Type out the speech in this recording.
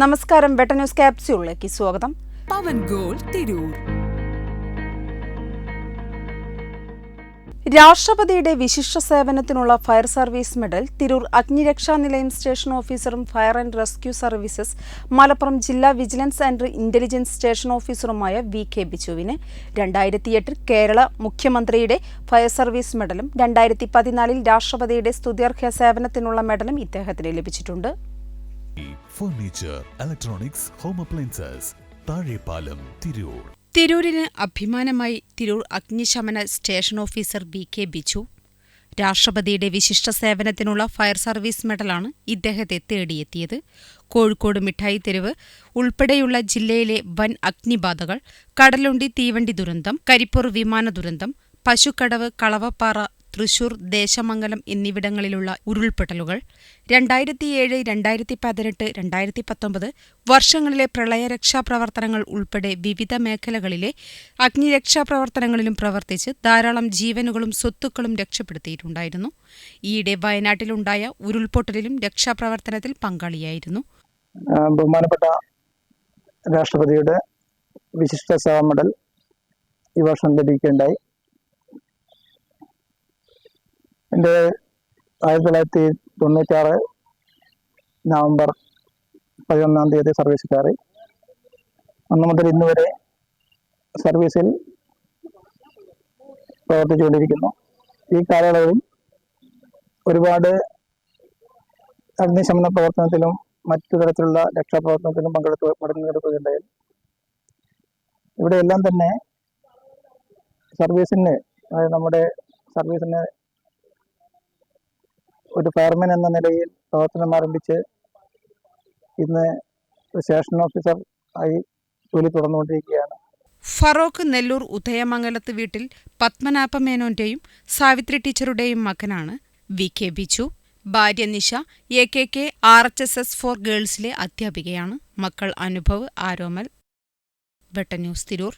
നമസ്കാരം വെട്ട ന്യൂസ് ക്യാപ്സ്യൂളിലേക്ക് സ്വാഗതം. പവൻ ഗോൾ തിരൂർ. രാഷ്ട്രപതിയുടെ വിശിഷ്ട സേവനത്തിനുള്ള ഫയർ സർവീസ് മെഡൽ തിരൂർ അഗ്നിരക്ഷാ നിലയം സ്റ്റേഷൻ ഓഫീസറും fire and rescue services Malappuram ജില്ലാ വിജിലൻസ് ആൻഡ് ഇന്റലിജൻസ് സ്റ്റേഷൻ ഓഫീസറുമായ വി കെ ബിജുവിന് രണ്ടായിരത്തിയെട്ടിൽ കേരള മുഖ്യമന്ത്രിയുടെ ഫയർ സർവീസ് മെഡലും രണ്ടായിരത്തി പതിനാലിൽ രാഷ്ട്രപതിയുടെ സ്തുത്യർഹ്യ സേവനത്തിനുള്ള മെഡലും ഇദ്ദേഹത്തിന് ലഭിച്ചിട്ടുണ്ട്. Furniture electronics home appliances Thazhepalam Tirur. തിരൂരിന് അഭിമാനമായി തിരൂർ അഗ്നിശമന station officer V K Biju. രാഷ്ട്രപതിയുടെ വിശിഷ്ട സേവനത്തിനുള്ള ഫയർ സർവീസ് മെഡലാണ് ഇദ്ദേഹത്തെ തേടിയെത്തിയത്. കോഴിക്കോട് മിഠായി തെരുവ് ഉൾപ്പെടെയുള്ള ജില്ലയിലെ വൻ അഗ്നിബാധകൾ കടലുണ്ടി തീവണ്ടി ദുരന്തം കരിപ്പൂർ വിമാന ദുരന്തം പശുക്കടവ് കളവപ്പാറ തൃശൂർ ദേശമംഗലം എന്നിവിടങ്ങളിലുള്ള ഉരുൾപൊട്ടലുകൾ രണ്ടായിരത്തിയേഴ് രണ്ടായിരത്തി പതിനെട്ട് രണ്ടായിരത്തി പത്തൊമ്പത് വർഷങ്ങളിലെ പ്രളയരക്ഷാപ്രവർത്തനങ്ങൾ ഉൾപ്പെടെ വിവിധ മേഖലകളിലെ അഗ്നിരക്ഷാപ്രവർത്തനങ്ങളിലും പ്രവർത്തിച്ച് ധാരാളം ജീവനുകളും സ്വത്തുക്കളും രക്ഷപ്പെടുത്തിയിട്ടുണ്ടായിരുന്നു. ഈയിടെ വയനാട്ടിലുണ്ടായ ഉരുൾപൊട്ടലിലും രക്ഷാപ്രവർത്തനത്തിൽ പങ്കാളിയായിരുന്നു. ബഹുമാനപ്പെട്ട രാഷ്ട്രപതിയുടെ വിശിഷ്ട സേവാ മെഡൽ ഈ വർഷം ലഭിക്കുകയുണ്ടായി. എന്റെ ആയിരത്തി തൊള്ളായിരത്തി തൊണ്ണൂറ്റാറ് നവംബർ പതിനൊന്നാം തീയതി സർവീസ് കയറി. അന്ന് മുതൽ ഇന്ന് വരെ സർവീസിൽ പ്രവർത്തിച്ചുകൊണ്ടിരിക്കുന്നു. ഈ കാലയളവിൽ ഒരുപാട് അഗ്നിശമന പ്രവർത്തനത്തിലും മറ്റു തരത്തിലുള്ള രക്ഷാപ്രവർത്തനത്തിലും പങ്കെടുത്ത് പങ്കെടുക്കുകയുണ്ടായി. ഇവിടെയെല്ലാം തന്നെ സർവീസിന് നമ്മുടെ സർവീസിന് ഒരു ഫയർമാൻ എന്ന നിലയിൽ പ്രവർത്തനം ആരംഭിച്ച് ഇന്ന് സ്റ്റേഷൻ ഓഫീസർ ആയി ജോലി തുടർന്നുകൊണ്ടിരിക്കുകയാണ്. ഫറോക്ക് നെല്ലൂർ ഉദയമംഗലത്ത് വീട്ടിൽ പത്മനാഭ മേനോന്റെയും സാവിത്രി ടീച്ചറുടെയും മകനാണ് വി കെ ബിജു. ഭാര്യ Nisha A K K R H S S for ഗേൾസിലെ അധ്യാപികയാണ്. മക്കൾ അനുഭവ് ആരോമൽ. വെട്ട ന്യൂസ് തിരൂർ.